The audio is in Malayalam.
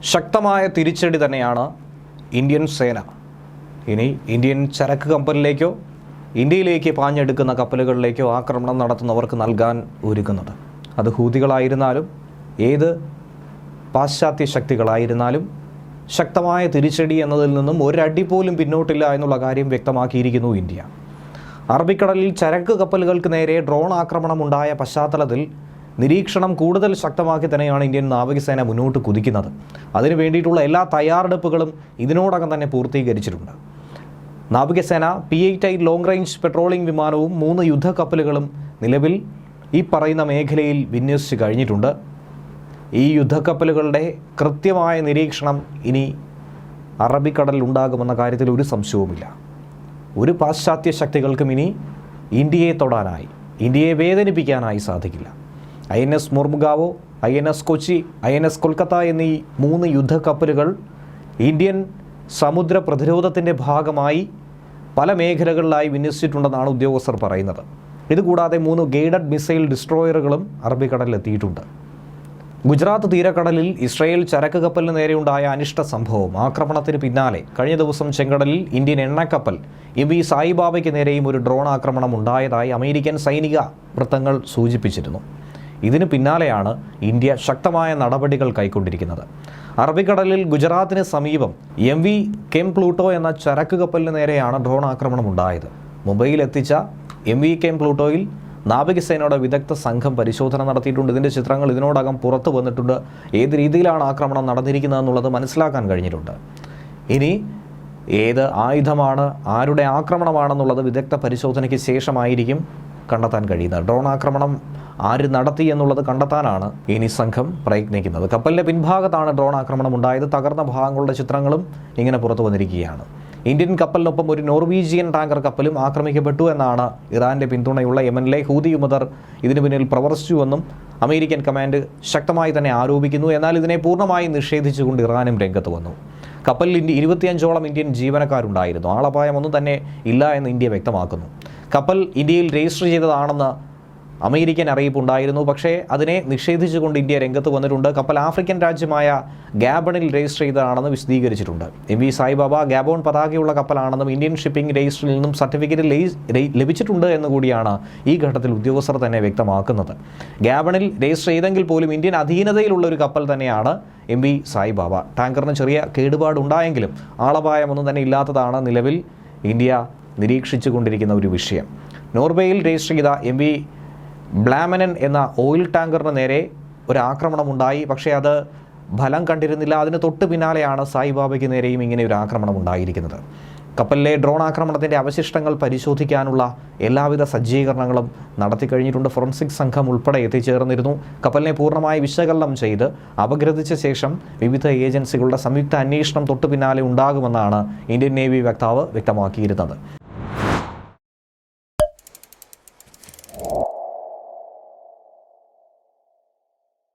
ശക്തമായ തിരിച്ചടി തന്നെയാണ് ഇന്ത്യൻ സേന. ഇനി ഇന്ത്യൻ ചരക്ക് കപ്പലിലേക്കോ ഇന്ത്യയിലേക്ക് പാഞ്ഞെടുക്കുന്ന കപ്പലുകളിലേക്കോ ആക്രമണം നടത്തുന്നവർക്ക് നൽകാൻ ഒരുക്കുന്നത്. അത് ഹൂതികളായിരുന്നാലും ഏത് പാശ്ചാത്യ ശക്തികളായിരുന്നാലും ശക്തമായ തിരിച്ചടി എന്നതിൽ നിന്നും ഒരടി പോലും പിന്നോട്ടില്ല എന്നുള്ള കാര്യം വ്യക്തമാക്കിയിരിക്കുന്നു ഇന്ത്യ. അറബിക്കടലിൽ ചരക്ക് കപ്പലുകൾക്ക് നേരെ ഡ്രോൺ ആക്രമണം ഉണ്ടായ പശ്ചാത്തലത്തിൽ നിരീക്ഷണം കൂടുതൽ ശക്തമാക്കി തന്നെയാണ് ഇന്ത്യൻ നാവികസേന മുന്നോട്ട് കുതിക്കുന്നത്. അതിനു വേണ്ടിയിട്ടുള്ള എല്ലാ തയ്യാറെടുപ്പുകളും ഇതിനോടകം തന്നെ പൂർത്തീകരിച്ചിട്ടുണ്ട്. നാവികസേന P eight I long range patrolling വിമാനവും മൂന്ന് യുദ്ധക്കപ്പലുകളും നിലവിൽ ഈ പറയുന്ന മേഖലയിൽ വിന്യസിച്ച് കഴിഞ്ഞിട്ടുണ്ട്. ഈ യുദ്ധക്കപ്പലുകളുടെ കൃത്യമായ നിരീക്ഷണം ഇനി അറബിക്കടലിൽ ഉണ്ടാകുമെന്ന കാര്യത്തിൽ ഒരു സംശയവുമില്ല. ഒരു പാശ്ചാത്യ ശക്തികൾക്കും ഇനി ഇന്ത്യയെ തൊടാനായി ഇന്ത്യയെ വേദനിപ്പിക്കാനായി സാധിക്കില്ല. I N S Mormugao I N S Kochi I N S Kolkata എന്നീ മൂന്ന് യുദ്ധക്കപ്പലുകൾ ഇന്ത്യൻ സമുദ്ര പ്രതിരോധത്തിന്റെ ഭാഗമായി പല മേഖലകളിലായി വിന്യസിച്ചിട്ടുണ്ടെന്നാണ് ഉദ്യോഗസ്ഥർ പറയുന്നത്. ഇതുകൂടാതെ മൂന്ന് ഗൈഡഡ് മിസൈൽ ഡിസ്ട്രോയറുകളും അറബിക്കടലിലെത്തിയിട്ടുണ്ട്. ഗുജറാത്ത് തീരക്കടലിൽ ഇസ്രയേൽ ചരക്ക് കപ്പലിന് നേരെയുണ്ടായ അനിഷ്ട സംഭവം. ആക്രമണത്തിന് പിന്നാലെ കഴിഞ്ഞ ദിവസം ചെങ്കടലിൽ ഇന്ത്യൻ എണ്ണക്കപ്പൽ എം വി സായിബാബയ്ക്ക് നേരെയും ഒരു ഡ്രോൺ ആക്രമണം ഉണ്ടായതായി അമേരിക്കൻ സൈനിക വൃത്തങ്ങൾ സൂചിപ്പിച്ചിരുന്നു. ഇതിന് പിന്നാലെയാണ് ഇന്ത്യ ശക്തമായ നടപടികൾ കൈക്കൊണ്ടിരിക്കുന്നത്. അറബിക്കടലിൽ ഗുജറാത്തിന് സമീപം എം വി കെം പ്ലൂട്ടോ എന്ന ചരക്ക് കപ്പലിന് നേരെയാണ് ഡ്രോൺ ആക്രമണം ഉണ്ടായത് മുംബൈയിൽ എത്തിച്ച എം വി കെം പ്ലൂട്ടോയിൽ നാവികസേനയുടെ വിദഗ്ധ സംഘം പരിശോധന നടത്തിയിട്ടുണ്ട്. ഇതിന്റെ ചിത്രങ്ങൾ ഇതിനോടകം പുറത്തു വന്നിട്ടുണ്ട്. ഏത് രീതിയിലാണ് ആക്രമണം നടന്നിരിക്കുന്നതെന്നുള്ളത് മനസ്സിലാക്കാൻ കഴിഞ്ഞിട്ടുണ്ട്. ഇനി ഏത് ആയുധമാണ് ആരുടെ ആക്രമണമാണെന്നുള്ളത് വിദഗ്ധ പരിശോധനയ്ക്ക് ശേഷമായിരിക്കും കണ്ടെത്താൻ കഴിയുന്നത്. ഡ്രോൺ ആക്രമണം ആര് നടത്തി എന്നുള്ളത് കണ്ടെത്താനാണ് ഇനി സംഘം പ്രയത്നിക്കുന്നത്. കപ്പലിന്റെ പിൻഭാഗത്താണ് ഡ്രോൺ ആക്രമണം ഉണ്ടായത്. തകർന്ന ഭാഗങ്ങളുടെ ചിത്രങ്ങളും ഇങ്ങനെ പുറത്തു വന്നിരിക്കുകയാണ്. ഇന്ത്യൻ കപ്പലിനൊപ്പം ഒരു നോർവീജിയൻ ടാങ്കർ കപ്പലും ആക്രമിക്കപ്പെട്ടു എന്നാണ് ഇറാന്റെ പിന്തുണയുള്ള യമനിലെ ഹൂതി യുമതർ ഇതിനു പിന്നിൽ പ്രവർത്തിച്ചുവെന്നും അമേരിക്കൻ കമാൻഡ് ശക്തമായി തന്നെ ആരോപിക്കുന്നു. എന്നാൽ ഇതിനെ പൂർണമായി നിഷേധിച്ചുകൊണ്ട് ഇറാനും രംഗത്ത് വന്നു. കപ്പലിൽ ഇരുപത്തിയഞ്ചോളം ഇന്ത്യൻ ജീവനക്കാരുണ്ടായിരുന്നു. ആളപായമൊന്നും തന്നെ ഇല്ല എന്ന് ഇന്ത്യ വ്യക്തമാക്കുന്നു. കപ്പൽ ഇന്ത്യയിൽ രജിസ്റ്റർ ചെയ്തതാണെന്ന് അമേരിക്കൻ അറിയിപ്പുണ്ടായിരുന്നു. പക്ഷേ അതിനെ നിഷേധിച്ചുകൊണ്ട് ഇന്ത്യ രംഗത്ത് വന്നിട്ടുണ്ട്. കപ്പൽ ആഫ്രിക്കൻ രാജ്യമായ ഗാബണിൽ രജിസ്റ്റർ ചെയ്തതാണെന്ന് വിശദീകരിച്ചിട്ടുണ്ട്. എം വി സായിബാബ ഗാബോൺ പതാകയുള്ള കപ്പലാണെന്നും ഇന്ത്യൻ ഷിപ്പിംഗ് രജിസ്റ്ററിൽ നിന്നും സർട്ടിഫിക്കറ്റ് ലഭിച്ചിട്ടുണ്ട് എന്ന് കൂടിയാണ് ഈ ഘട്ടത്തിൽ ഉദ്യോഗസ്ഥർ തന്നെ വ്യക്തമാക്കുന്നത്. ഗാബണിൽ രജിസ്റ്റർ ചെയ്തെങ്കിൽ പോലും ഇന്ത്യൻ അധീനതയിലുള്ള ഒരു കപ്പൽ തന്നെയാണ് എം വി സായിബാബ. ടാങ്കറിന് ചെറിയ കേടുപാടുണ്ടായെങ്കിലും ആളപായമൊന്നും തന്നെ ഇല്ലാത്തതാണ് നിലവിൽ ഇന്ത്യ നിരീക്ഷിച്ചു കൊണ്ടിരിക്കുന്ന ഒരു വിഷയം. നോർവേയിൽ രജിസ്റ്റർ ചെയ്ത എം വി ബ്ലാമനൻ എന്ന ഓയിൽ ടാങ്കറിന് നേരെ ഒരു ആക്രമണമുണ്ടായി. പക്ഷേ അത് ഫലം കണ്ടിരുന്നില്ല. അതിന് തൊട്ട് പിന്നാലെയാണ് സായിബാബയ്ക്ക് നേരെയും ഇങ്ങനെ ഒരു ആക്രമണം ഉണ്ടായിരിക്കുന്നത്. കപ്പലിലെ ഡ്രോൺ ആക്രമണത്തിന്റെ അവശിഷ്ടങ്ങൾ പരിശോധിക്കാനുള്ള എല്ലാവിധ സജ്ജീകരണങ്ങളും നടത്തിക്കഴിഞ്ഞിട്ടുണ്ട് ഫോറൻസിക് സംഘം ഉൾപ്പെടെ എത്തിച്ചേർന്നിരുന്നു. കപ്പലിനെ പൂർണമായി വിശകലനം ചെയ്ത് അപഗ്രഥിച്ച ശേഷം വിവിധ ഏജൻസികളുടെ സംയുക്ത അന്വേഷണം തൊട്ടു പിന്നാലെ ഉണ്ടാകുമെന്നാണ് ഇന്ത്യൻ നേവി വക്താവ് വ്യക്തമാക്കിയിരുന്നത്.